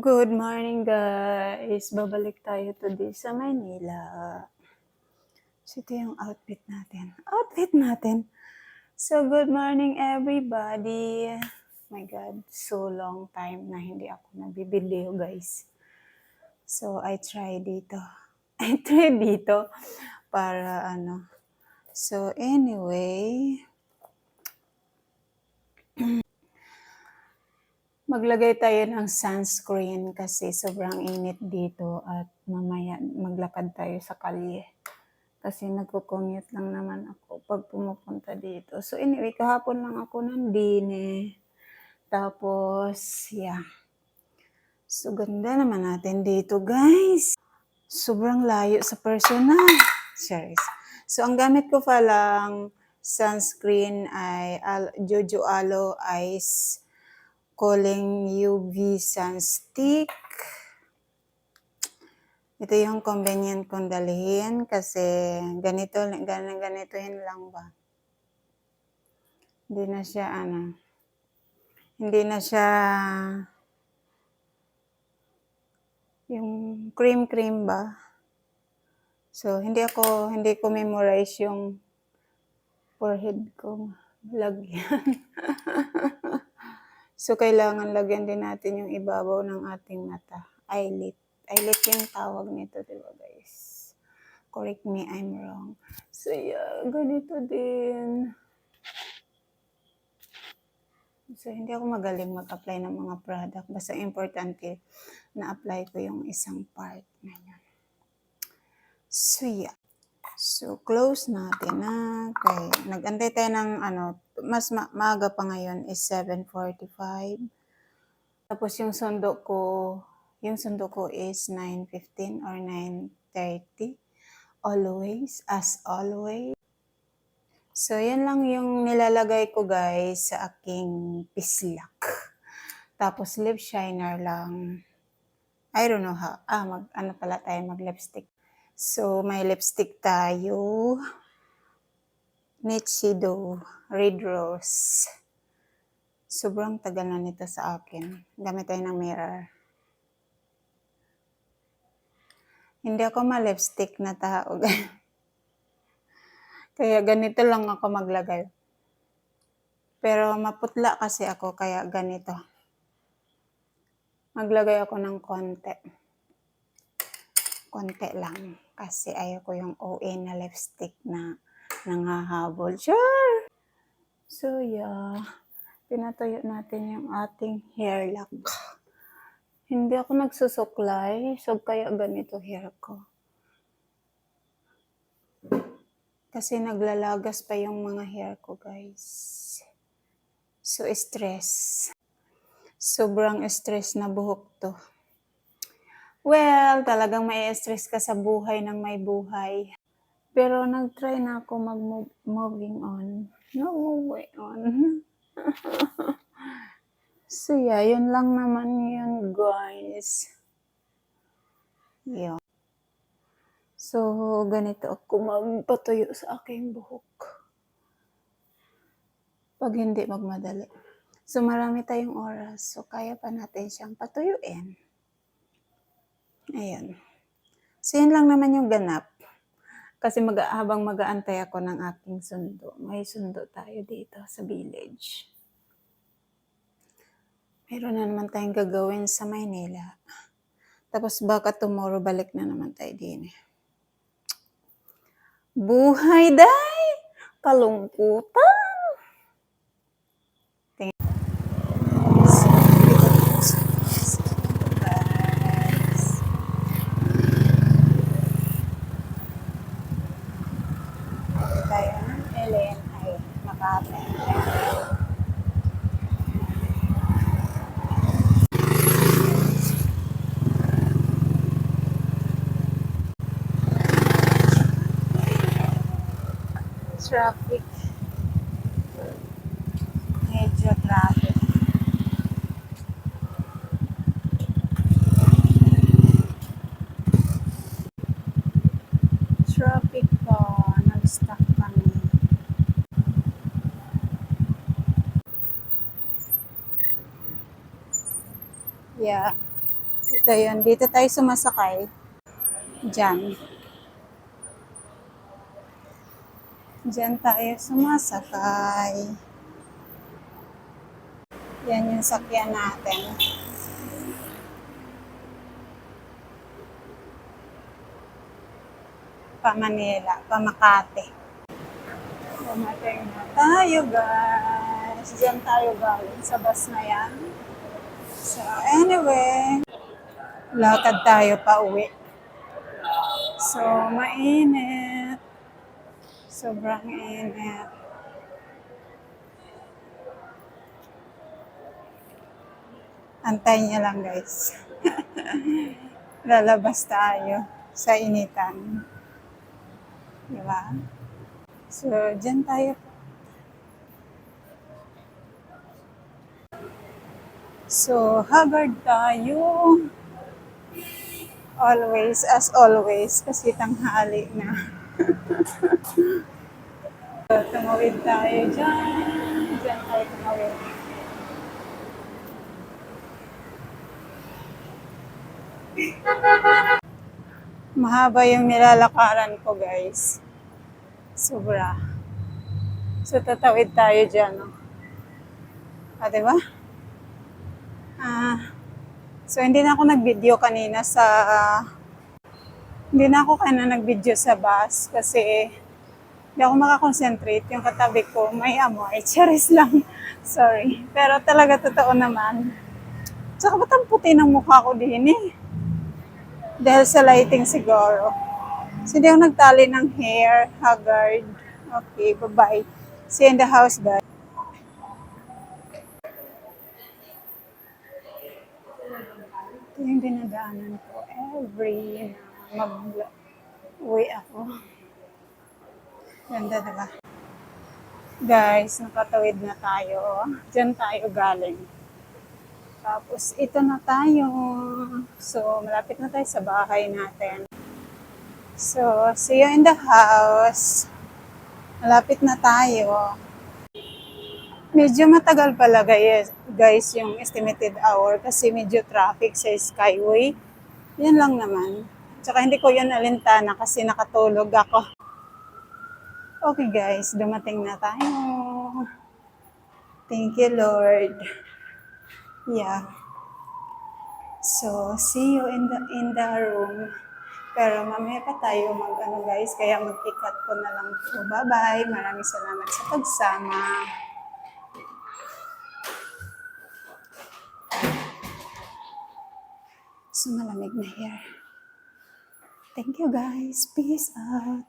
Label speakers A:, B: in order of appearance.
A: Good morning guys! Babalik tayo today sa Manila. So yung outfit natin. Outfit natin! So good morning everybody! My God, so long time na hindi ako nabibideo guys. So I try dito. I try dito para ano. So anyway, Maglagay tayo ng sunscreen kasi sobrang init dito at mamaya maglakad tayo sa kalye. Kasi nagko-commute lang naman ako pag pumupunta dito. So anyway, kahapon lang ako nandine. Tapos, yeah. So ganda naman natin dito guys. Sobrang layo sa personal. Serious. So ang gamit ko palang sunscreen ay Jojo Aloe Ice Calling UV Sunstick. Ito yung convenient kong dalhin kasi ganito, gan- ganitohin lang ba. Hindi na siya ano, hindi na siya yung cream-cream ba. So, hindi ako, hindi ko memorize yung forehead ko. Lagyan. So, kailangan lagyan din natin yung ibabaw ng ating mata. Eyelid. Eyelid yung tawag nito, di ba guys? Correct me, I'm wrong. So, yeah, ganito din. So, hindi ako magaling mag-apply ng mga product. Basta importante na-apply ko yung isang part na yun. So, yeah. So, close natin na. Okay. Nag-antay tayo ng ano, mas ma- maaga pa ngayon is 7.45. Tapos yung sundo ko, yung sundo ko is 9.15 or 9.30. Always, as always. So, yan lang yung nilalagay ko guys sa aking pislak. Tapos lip shiner lang. I don't know how. Ah, mag, ano pala tayo, mag-lipstick. So, may lipstick tayo. Nichido Red Rose. Sobrang tagal na nito sa akin. Gamit tayo ng mirror. Hindi ako ma-lipstick na tao. kaya ganito lang ako maglagay. Pero maputla kasi ako, kaya ganito. Maglagay ako ng konti. Konti lang. Kasi ayoko yung OA na lipstick na nangahabol. Sure! So, yeah. Pinatuyo natin yung ating hair lock. Hindi ako nagsusuklay. So, kaya ganito hair ko. Kasi naglalagas pa yung mga hair ko, guys. So, stress. Sobrang stress na buhok to. Well, talagang may stress ka sa buhay ng may buhay. Pero nag-try na ako mag-moving on. No, moving on. so, yeah, yun lang naman yun, guys. Yun. So, ganito ako magpatuyo sa aking buhok. Pag hindi magmadali. So, marami tayong oras. So, kaya pa natin siyang patuyuin. Ayan. So, yun lang naman yung ganap. Kasi mag habang mag-aantay ako ng aking sundo, may sundo tayo dito sa village. Meron na naman tayong gagawin sa Maynila. Tapos baka tomorrow balik na naman tayo din. Buhay day! Kalungkutan! Guys. Dito tayo ng Ellen ay Makati. Traffic. Medyo traffic. Traffic po. Nag-stuck kami. Yeah. Ito yun. Dito tayo sumasakay. Diyan. Diyan tayo sumasakay. Yan yung sakyan natin. Pa Manila, pa Makati. Dumating na tayo guys. Diyan tayo galing sa bus na yan. So anyway, lakad tayo pa uwi. So mainit. Sobrang init. Antay niya lang guys. Lalabas tayo sa initan. Di ba? So, dyan tayo. So, haggard tayo. Always, as always, kasi tanghali na. Tumawid tayo dyan. Dyan tayo tumawid. Mahaba yung nilalakaran ko, guys. Sobra. So, tatawid tayo dyan, no? Ah, di ba? Ah, so, hindi na ako nag-video kanina sa... hindi na ako kanina nag-video sa bus kasi hindi ako makakonsentrate. Yung katabi ko, may amoy. Charis lang. Sorry. Pero talaga totoo naman. Tsaka ba't ang puti ng mukha ko din eh? Dahil sa lighting siguro. So, hindi ako nagtali ng hair, haggard. Okay, bye-bye. See you in the house, guys. Ito yung dinadaanan ko every na mag-uwi ako. Ganda, diba? Guys, nakatawid na tayo. Diyan tayo galing. Tapos, ito na tayo. So, malapit na tayo sa bahay natin. So, see you in the house. Malapit na tayo. Medyo matagal pala guys, guys yung estimated hour kasi medyo traffic sa Skyway. Yan lang naman. Tsaka hindi ko yun alintana kasi nakatulog ako. Okay guys, dumating na tayo. Thank you Lord. Yeah. So, see you in the in the room. Pero mamaya pa tayo mag ano guys, kaya mag-cut ko na lang po. Bye-bye. Maraming salamat sa pagsama. So, malamig na here. Thank you guys. Peace out.